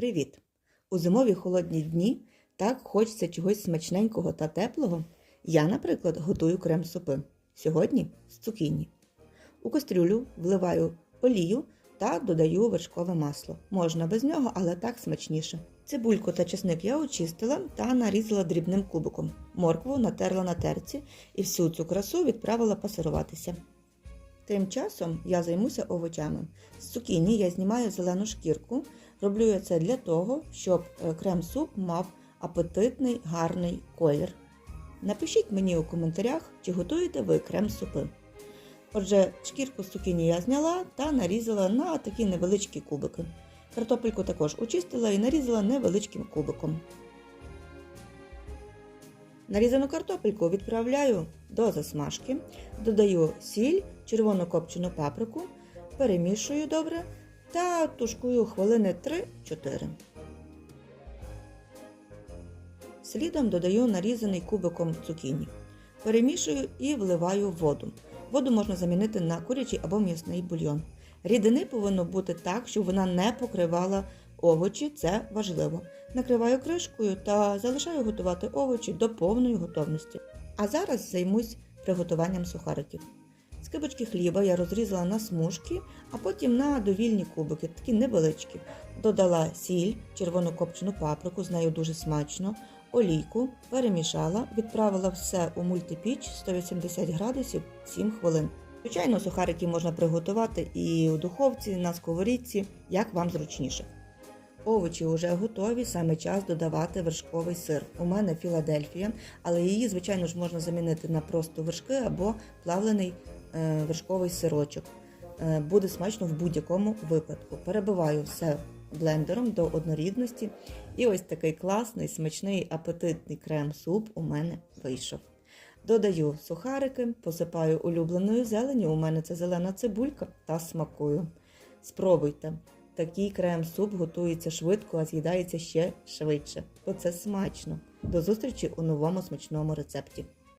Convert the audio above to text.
Привіт! У зимові холодні дні так хочеться чогось смачненького та теплого. Я, наприклад, готую крем-супи. Сьогодні з цукіні. У кастрюлю вливаю олію та додаю вершкове масло. Можна без нього, але так смачніше. Цибульку та чесник я очистила та нарізала дрібним кубиком. Моркву натерла на терці і всю цю красу відправила пасируватися. Тим часом я займуся овочами. З цукіні я знімаю зелену шкірку. Роблю я це для того, щоб е, крем-суп мав апетитний гарний колір. Напишіть мені у коментарях, чи готуєте ви крем-супи. Отже, шкірку з цукіні я зняла та нарізала на такі невеличкі кубики. Картопельку також очистила і нарізала невеличким кубиком. Нарізану картопельку відправляю до засмажки, додаю сіль, червону копчену паприку, перемішую добре та тушкую хвилини 3-4. Слідом додаю нарізаний кубиком цукіні. Перемішую і вливаю воду. Воду можна замінити на курячий або м'ясний бульйон. Рідини повинно бути так, щоб вона не покривала овочі, це важливо. Накриваю кришкою та залишаю готувати овочі до повної готовності. А зараз займусь приготуванням сухариків. Скибочки хліба я розрізала на смужки, а потім на довільні кубики, такі невеличкі. Додала сіль, червону копчену паприку, з нею дуже смачно, олійку, перемішала, відправила все у мультипіч 180 градусів 7 хвилин. Звичайно, сухарики можна приготувати і у духовці, на сковорідці, як вам зручніше. Овочі вже готові, саме час додавати вершковий сир. У мене Філадельфія, але її, звичайно ж, можна замінити на просто вершки або плавлений е, вершковий сирочок. Е, буде смачно в будь-якому випадку. Перебиваю все блендером до однорідності. І ось такий класний, смачний, апетитний крем-суп у мене вийшов. Додаю сухарики, посипаю улюбленою зеленю. У мене це зелена цибулька та смакую. Спробуйте. Такий крем-суп готується швидко, а з'їдається ще швидше. Бо це смачно. До зустрічі у новому смачному рецепті.